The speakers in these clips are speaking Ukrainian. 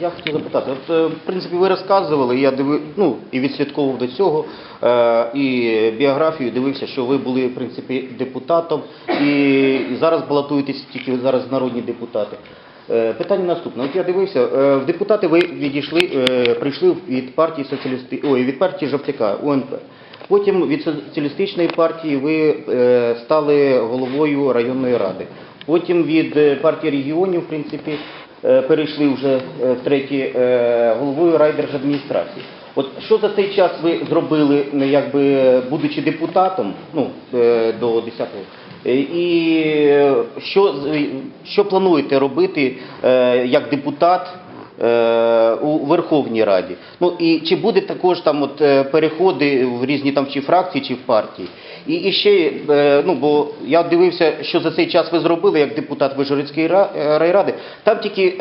Я хотів запитати, от е, в принципі ви розказували, я диви, ну і відслідковував до цього, е, і біографію дивився, що ви були в принципі депутатом і, і зараз балотуєтесь тільки зараз народні депутати. Е, Питання наступне. От я дивився, е, в депутати ви відійшли, е, прийшли від партії соціалісти, ой, від партії Жовтяка, УНП. Потім від соціалістичної партії ви е, стали головою районної ради. Потім від е, партії регіонів, в принципі, перейшли вже в втретє е, головою райдержадміністрації. От що за цей час ви зробили, ну, якби будучи депутатом, ну е, до 10-го, е, і е, що, що плануєте робити е, як депутат? Е, у Верховній Раді. Ну і чи буде також там от е, переходи в різні там чи фракції, чи в партії? І, і ще, е, ну бо я дивився, що за цей час ви зробили як депутат е, райради. Там тільки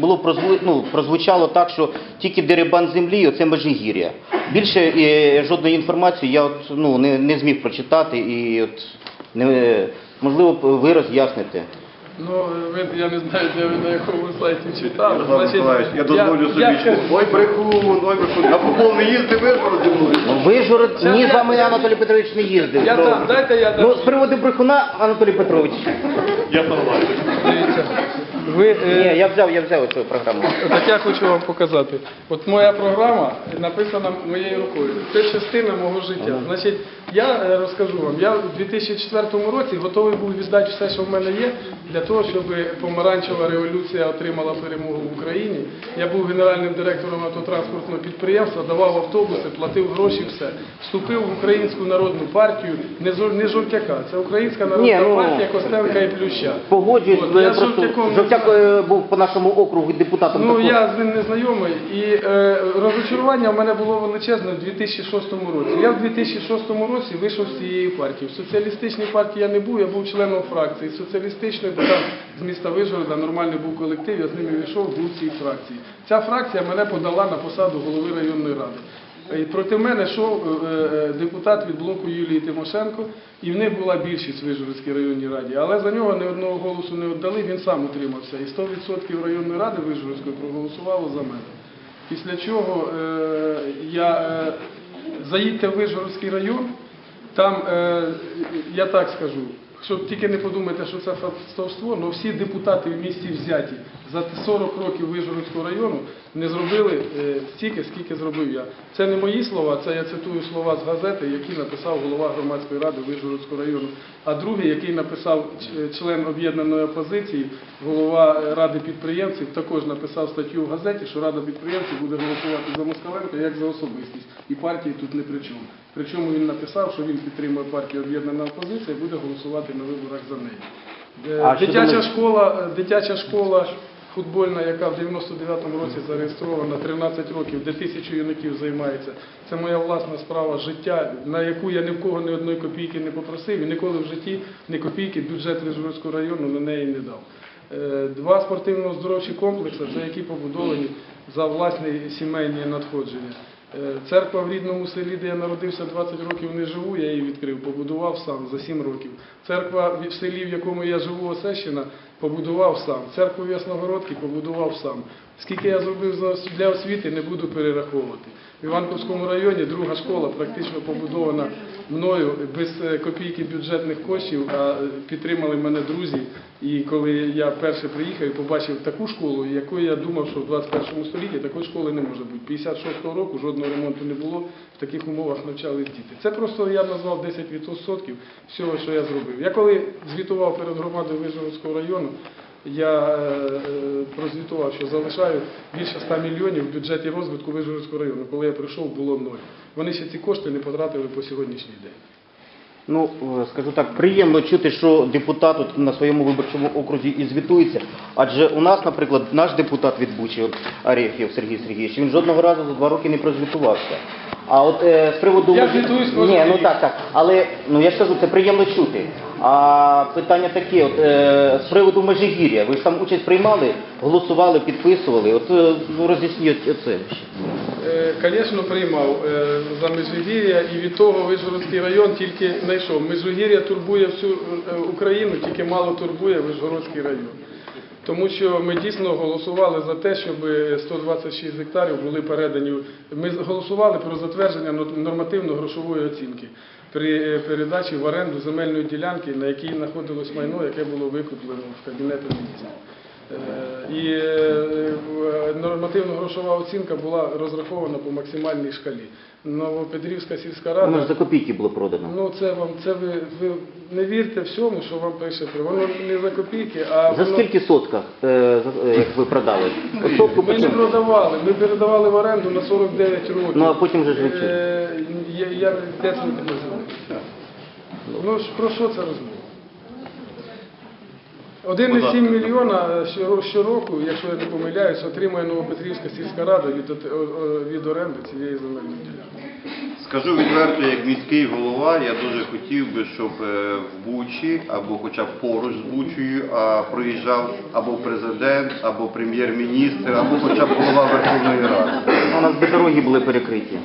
було прозву, ну, прозвучало так, що тільки дерибан землі, оце Межигір'я. Більше жодної інформації я от, ну, не, не зміг прочитати і от не, можливо ви роз'ясните. Ну, ви, я не знаю, де ви на якому сайті читали. Ярослав Миколаївич, я дозволю собі. я Ой, брехун, ой, брехун. На футбол не їздив, вишгород зі мною. Ну, Вижгород, Щас ні, я- з вами Анатолій Петрович не їздив. Я Про- дам, дайте я дам. Ну, з приводу брехуна, Анатолій Петрович. Я согласен. Дивіться. Ви, е, Ні, я взяв, я взяв цю програму. Так я хочу вам показати. От моя програма написана моєю рукою. Це частина мого життя. Значить, я е, розкажу вам, я у 2004 році готовий був віддати все, що в мене є, для того, щоб помаранчева революція отримала перемогу в Україні. Я був генеральним директором автотранспортного підприємства, давав автобуси, платив гроші, все. Вступив в Українську народну партію, не зо- не жовтяка, це Українська народна Ні, ну, партія Костенка і Плюща. Погоджуюсь, От, я просто Жовтяком- Жовтяк е, був по нашому округу депутатом. Ну також. я з ним не знайомий, і е, розочарування в мене було величезне в 2006 році. Я в 2006 році вийшов з цієї партії. В соціалістичній партії я не був, я був членом фракції. Соціалістичної, з міста Вижгорода нормальний був колектив, я з ними вийшов, був в цій фракції. Ця фракція мене подала на посаду голови районної ради. І проти мене йшов е, е, депутат від блоку Юлії Тимошенко, і в них була більшість в Вижгородській районній раді. Але за нього ні одного голосу не віддали, він сам утримався. І 100% районної ради Вижгородської проголосувало за мене. Після чого е, я е, заїдьте в Вижгородський район, там, е, я так скажу, щоб тільки не подумайте, що це фастовство, але всі депутати в місті взяті за 40 років Вижгородського району не зробили е, стільки, скільки зробив я. Це не мої слова, це я цитую слова з газети, які написав голова громадської ради Вижгородського району. А другий, який написав член об'єднаної опозиції, голова е, ради підприємців, також написав статтю в газеті, що рада підприємців буде голосувати за Москаленка як за особистість. І партії тут не при чому. Причому він написав, що він підтримує партію об'єднана опозиція і буде голосувати на виборах за неї. Е, Дитяча школа, дитяча школа футбольна, яка в 99-му році зареєстрована, 13 років, де тисячу юнаків займається. Це моя власна справа життя, на яку я ні в кого ні одної копійки не попросив і ніколи в житті ні копійки бюджет Вижгородського району на неї не дав. Е, Два спортивно-оздоровчі комплекси, це які побудовані за власні сімейні надходження. Е, Церква в рідному селі, де я народився 20 років не живу, я її відкрив, побудував сам за 7 років. Церква в селі, в якому я живу, Осещина, побудував сам. Церкву в Ясногородці побудував сам. Скільки я зробив для освіти, не буду перераховувати. В Іванковському районі друга школа практично побудована мною без е, копійки бюджетних коштів, а е, підтримали мене друзі. І коли я перше приїхав і побачив таку школу, якою я думав, що в 21 столітті такої школи не може бути. 56-го року жодного ремонту не було, в таких умовах навчались діти. Це просто я назвав 10% всього, що я зробив. Я коли звітував перед громадою Вижгородського району, я е, е, прозвітував, що залишаю більше 100 мільйонів в бюджеті розвитку Вижгородського району. Коли я прийшов, було ноль. Вони ще ці кошти не потратили по сьогоднішній день. Ну, е, скажу так, приємно чути, що депутат на своєму виборчому окрузі і звітується. Адже у нас, наприклад, наш депутат від Бучі, Арефєв Сергій Сергійович, він жодного разу за два роки не прозвітувався. А от е, з приводу Я звітуюсь кожен Ні, ну так, так. Але ну я ж кажу, це приємно чути. А питання таке, от е, з приводу Межигір'я, ви ж там участь приймали, голосували, підписували. От е, ну роз'ясніть оце ще. Е, Звісно, приймав е, за Межигір'я і від того Вишгородський район тільки знайшов. Межигір'я турбує всю е, Україну, тільки мало турбує Вишгородський район. Тому що ми дійсно голосували за те, щоб 126 гектарів були передані. Ми голосували про затвердження нормативно-грошової оцінки при е, передачі в оренду земельної ділянки, на якій знаходилось майно, яке було викуплено в кабінеті міністрів. Е, І е, нормативно-грошова оцінка була розрахована по максимальній шкалі. Новопетрівська сільська рада. Воно ж за копійки було продано. Ну це вам це ви, ви не вірте всьому, що вам пише воно не за копійки, а За воно- скільки сотках, е, е, як ви продали? Сотку ми не продавали, ми передавали в оренду на 49 років. Ну а потім вже ж. Е, я, я де це не знаю. Ну ж про що це розмова? 1,7 мільйона щоро- щороку, якщо я не помиляюсь, отримує Новопетрівська сільська рада від, от- о- о- від оренди цієї земельної ділянки. Скажу відверто, як міський голова, я дуже хотів би, щоб е, в Бучі або хоча б поруч з Бучею а, проїжджав або президент, або прем'єр-міністр, або хоча б голова Верховної Ради. Ну, У нас би дороги були перекриті.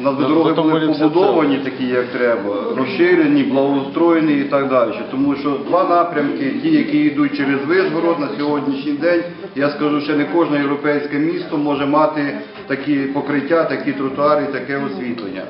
Нас би дороги були побудовані такі, як треба, розширені, благоустроєні і так далі. Тому що два напрямки, ті, які йдуть через Вишгород на сьогоднішній день, я скажу, що не кожне європейське місто може мати такі покриття, такі тротуари, таке освітлення.